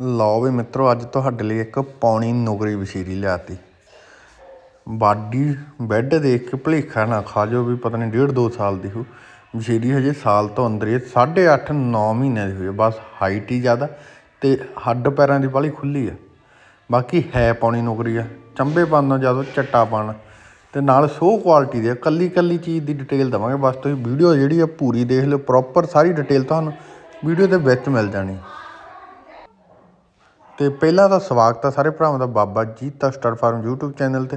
ਲਓ ਵੀ ਮਿੱਤਰੋ, ਅੱਜ ਤੁਹਾਡੇ ਲਈ ਇੱਕ ਪੌਣੀ ਨੁਗਰੀ ਵਸ਼ੀਰੀ ਲਿਆਤੀ। ਬਾਡੀ ਬੈੱਡ ਦੇਖ ਕੇ ਭਲੇਖਾ ਨਾ ਖਾ ਜਾਓ ਵੀ ਪਤਾ ਨਹੀਂ ਡੇਢ ਦੋ ਸਾਲ ਦੀ ਹੋ ਵਸ਼ੀਰੀ ਹਜੇ ਸਾਲ ਤੋਂ ਅੰਦਰ ਹੀ 8.5 9 ਮਹੀਨੇ ਦੀ ਹੋਈ ਹੈ, ਬਸ ਹਾਈਟ ਹੀ ਜ਼ਿਆਦਾ ਤੇ ਹੱਡ ਪੈਰਾਂ ਦੀ ਬਾਲੀ ਖੁੱਲੀ ਆ ਬਾਕੀ ਹੈ ਪੌਣੀ ਨੁਗਰੀ ਆ ਚੰਬੇ ਪਾਉਣਾ ਜ਼ਿਆਦਾ ਚੱਟਾ ਪਾਣ ਤੇ ਨਾਲ ਸੋ ਕੁਆਲਿਟੀ ਦੇ ਕੱਲੀ ਕੱਲੀ ਚੀਜ਼ ਦੀ ਡਿਟੇਲ ਦਵਾਂਗੇ, ਬਸ ਤੁਸੀਂ ਵੀਡੀਓ ਜਿਹੜੀ ਆ ਪੂਰੀ ਦੇਖ ਲਿਓ ਪ੍ਰੋਪਰ ਸਾਰੀ ਡਿਟੇਲ ਤੁਹਾਨੂੰ ਵੀਡੀਓ ਦੇ ਵਿੱਚ ਮਿਲ ਜਾਣੀ। ਤੇ ਪਹਿਲਾਂ ਤਾਂ ਸਵਾਗਤ ਹੈ ਸਾਰੇ ਭਰਾਵਾਂ ਦਾ Baba Jeeta star farm YouTube channel ਤੇ,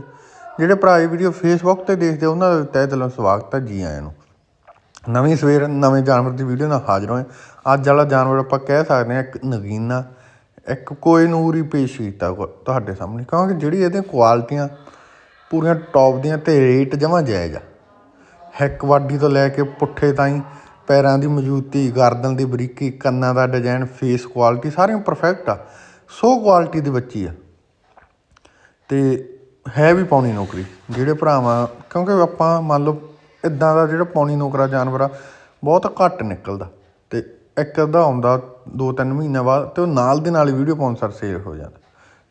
ਜਿਹੜੇ ਭਰਾ ਇਹ ਵੀਡੀਓ Facebook ਤੇ ਦੇਖਦੇ ਉਹਨਾਂ ਦਾ ਤਹਿ ਦਿਲੋਂ ਸਵਾਗਤ ਹੈ ਜੀ ਆਇਆਂ ਨੂੰ। ਨਵੀਂ ਸਵੇਰ, ਨਵੇਂ ਜਾਨਵਰ ਦੀ ਵੀਡੀਓ ਨਾਲ ਹਾਜ਼ਰ ਹੋਏ ਅੱਜ ਵਾਲਾ ਜਾਨਵਰ ਆਪਾਂ ਕਹਿ ਸਕਦੇ ਹਾਂ, ਇੱਕ ਨਗੀਨਾ, ਇੱਕ ਕੋਈ ਨੂਰ ਹੀ ਪੇਸ਼ ਕੀਤਾ ਤੁਹਾਡੇ ਸਾਹਮਣੇ। ਕਿਉਂਕਿ ਜਿਹੜੀ ਇਹਦੀਆਂ ਕੁਆਲਿਟੀਆਂ ਪੂਰੀਆਂ ਟੌਪ ਦੀਆਂ ਤੇ ਰੇਟ ਜਮਾ ਜਾਇਜ਼ ਆ। ਹੈਕ ਵਾਡੀ ਤੋਂ ਲੈ ਕੇ ਪੁੱਠੇ ਤਾਈਂ ਪੈਰਾਂ ਦੀ ਮਜ਼ਬੂਤੀ, ਗਰਦਨ ਦੀ ਬਰੀਕੀ, ਕੰਨਾਂ ਦਾ ਡਿਜ਼ਾਈਨ ਫੇਸ ਕੁਆਲਿਟੀ ਸਾਰੀਆਂ ਪਰਫੈਕਟ ਆ। ਸੋ ਕੁਆਲਿਟੀ ਦੀ ਬੱਚੀ ਆ। ਤੇ ਹੈ ਵੀ ਪੌਣੀ ਨੌਕਰੀ। ਜਿਹੜੇ ਭਰਾਵਾਂ, ਕਿਉਂਕਿ ਆਪਾਂ ਮੰਨ ਲਓ ਇਦਾਂ ਦਾ ਜਿਹੜਾ ਪੌਣੀ ਨੌਕਰਾ ਜਾਨਵਰ ਆ, ਬਹੁਤ ਘੱਟ ਨਿਕਲਦਾ। ਤੇ ਇੱਕ ਅੱਧਾ ਆਉਂਦਾ ਦੋ ਤਿੰਨ ਮਹੀਨਿਆਂ ਬਾਅਦ ਤੇ ਉਹ ਨਾਲ ਦੇ ਨਾਲ ਹੀ ਵੀਡੀਓ ਪਾਉਣ ਸਰ ਸੇਲ ਹੋ ਜਾਂਦਾ।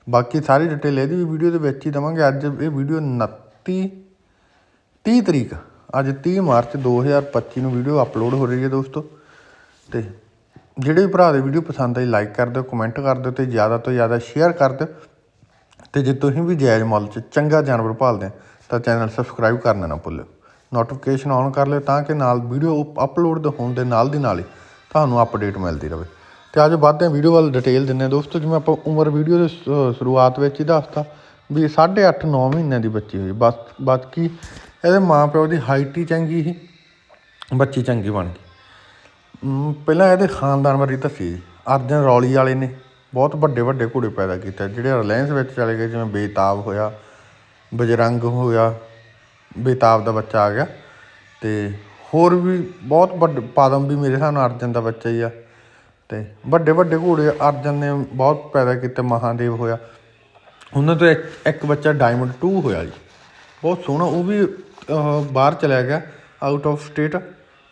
ਬਾਕੀ ਸਾਰੀ ਡਿਟੇਲ ਇਹਦੀ ਵੀ ਵੀਡੀਓ ਦੇ ਵਿੱਚ ਹੀ ਦਵਾਂਗੇ। ਅੱਜ ਇਹ ਵੀਡੀਓ 29 30 ਤਰੀਕ ਅੱਜ 30 ਮਾਰਚ 2025 ਨੂੰ ਵੀਡੀਓ ਅਪਲੋਡ ਹੋ ਰਹੀ ਹੈ ਦੋਸਤੋ। ਤੇ ਜਿਹੜੇ ਵੀ ਭਰਾ ਦੇ ਵੀਡੀਓ ਪਸੰਦ ਆਈ ਲਾਈਕ ਕਰ ਦਿਓ ਕਮੈਂਟ ਕਰ ਦਿਓ ਤੇ ਜ਼ਿਆਦਾ ਤੋਂ ਜ਼ਿਆਦਾ ਸ਼ੇਅਰ ਕਰ ਦਿਓ। ਤੇ ਜੇ ਤੁਸੀਂ ਵੀ ਜਾਇਜ਼ ਮੁੱਲ 'ਚ ਚੰਗਾ ਜਾਨਵਰ ਭਾਲਦੇ ਆ ਤਾਂ ਚੈਨਲ ਸਬਸਕ੍ਰਾਈਬ ਕਰਨਾ ਨਾ ਭੁੱਲਿਓ। ਨੋਟੀਫਿਕੇਸ਼ਨ ਔਨ ਕਰ ਲਿਓ ਤਾਂ ਕਿ ਨਾਲ ਵੀਡੀਓ ਅਪਲੋਡ ਹੋਣ ਦੇ ਨਾਲ ਦੀ ਨਾਲ ਹੀ ਤੁਹਾਨੂੰ ਅਪਡੇਟ ਮਿਲਦੀ ਰਹੇ ਤੇ ਅੱਜ ਵੱਧਦੇ ਹਾਂ ਵੀਡੀਓ ਵੱਲ ਡਿਟੇਲ ਦਿੰਦੇ ਹਾਂ। ਦੋਸਤੋ, ਜਿਵੇਂ ਆਪਾਂ ਉਮਰ ਵੀਡੀਓ ਦੇ ਸ਼- ਸ਼ੁਰੂਆਤ ਵਿੱਚ ਹੀ ਦੱਸਤਾ ਵੀ 8.5 9 ਮਹੀਨਿਆਂ ਦੀ ਬੱਚੀ ਹੋਈ। ਬਸ ਬਾਕੀ ਇਹਦੇ ਮਾਂ ਪਿਓ ਦੀ ਹਾਈਟ ਹੀ ਚੰਗੀ ਸੀ, ਬੱਚੀ ਚੰਗੀ ਬਣ ਗਈ। ਪਹਿਲਾਂ ਇਹਦੇ ਖਾਨਦਾਨ ਬਾਰੇ ਦੱਸੀ ਜੀ ਅਰਜਨ ਰੌਲੀ ਵਾਲੇ ਨੇ ਬਹੁਤ ਵੱਡੇ ਵੱਡੇ ਘੋੜੇ ਪੈਦਾ ਕੀਤੇ। ਜਿਹੜੇ ਰਿਲਾਇੰਸ ਵਿੱਚ ਚਲੇ ਗਏ, ਜਿਵੇਂ ਬੇਤਾਬ ਹੋਇਆ, ਬਜਰੰਗ ਹੋਇਆ, ਬੇਤਾਬ ਦਾ ਬੱਚਾ ਆ ਗਿਆ ਤੇ ਹੋਰ ਵੀ ਬਹੁਤ ਵੱਡੇ, ਪਾਦਮ ਵੀ ਮੇਰੇ ਹਿਸਾਬ ਨਾਲ ਅਰਜਨ ਦਾ ਬੱਚਾ ਹੀ ਆ। ਤੇ ਵੱਡੇ ਵੱਡੇ ਘੋੜੇ ਅਰਜਨ ਨੇ ਬਹੁਤ ਪੈਦਾ ਕੀਤੇ, ਮਹਾਦੇਵ ਹੋਇਆ। ਉਹਨਾਂ ਤੋਂ ਇੱਕ ਬੱਚਾ ਡਾਇਮੰਡ 2 ਹੋਇਆ ਜੀ। ਬਹੁਤ ਸੋਹਣਾ, ਉਹ ਵੀ ਬਾਹਰ ਚਲਾ ਗਿਆ ਆਊਟ ਆਫ ਸਟੇਟ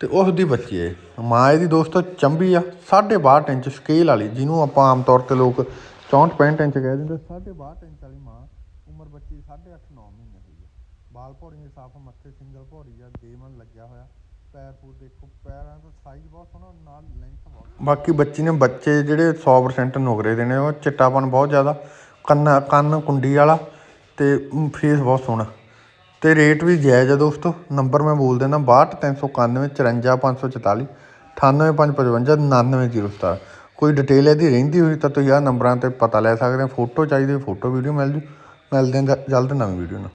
ਤੇ ਉਸ ਦੀ ਬੱਚੀ ਹੈ ਮਾਂ ਇਹਦੀ ਦੋਸਤੋ ਚੰਬੀ ਆ 62 ਇੰਚ ਸਕੇਲ ਵਾਲੀ, ਜਿਹਨੂੰ ਆਪਾਂ ਆਮ ਤੌਰ ਤੇ ਲੋਕ 64 65 ਇੰਚ ਕਹਿ ਦਿੰਦੇ 62 ਇੰਚ ਵਾਲੀ ਮਾਂ ਉਮਰ ਬੱਚੀ 8.5 9 ਮਹੀਨੇ ਦੀ ਹੈ ਬਾਲ ਭੌਰੀਆਂ ਸਾਫ਼, ਮੱਥੇ ਸਿੰਗਲ ਭੌਰੀ ਆ ਦੇਮਨ ਲੱਗਿਆ ਹੋਇਆ। ਪੈਰ ਪੂਰ ਦੇਖੋ, ਪੈਰਾਂ ਦਾ ਸਾਈਜ਼ ਬਹੁਤ ਸੋਹਣਾ, ਨਾਲ ਲੈਂਥ ਬਹੁਤ ਬਾਕੀ ਬੱਚੀ ਨੇ ਬੱਚੇ ਜਿਹੜੇ 100% ਨੁਗਰੇ ਦੇ ਨੇ ਉਹ ਚਿੱਟਾਪਨ ਬਹੁਤ ਜ਼ਿਆਦਾ, ਕੰਨ ਕੰਨ ਕੁੰਡੀ ਵਾਲਾ ਤੇ ਫੇਸ ਬਹੁਤ ਸੋਹਣਾ। ਤੇ ਰੇਟ ਵੀ ਜਾਇਜ਼ ਆ ਦੋਸਤੋ। ਨੰਬਰ ਮੈਂ ਬੋਲ ਦਿੰਦਾ 62391 54544 98555 99017 ਕੋਈ ਡਿਟੇਲ ਇਹਦੀ ਰਹਿੰਦੀ ਹੋਈ ਤਾਂ ਤੁਸੀਂ ਆਹ ਨੰਬਰਾਂ ਤੇ ਪਤਾ ਲੈ ਸਕਦੇ ਹੋ। ਫੋਟੋ ਚਾਹੀਦੀ ਫੋਟੋ ਵੀਡੀਓ ਮਿਲ ਜੂ। ਮਿਲਦੇ ਹਾਂ ਜ- ਜਲਦ ਨਵੀਂ ਵੀਡੀਓ ਨਾਲ।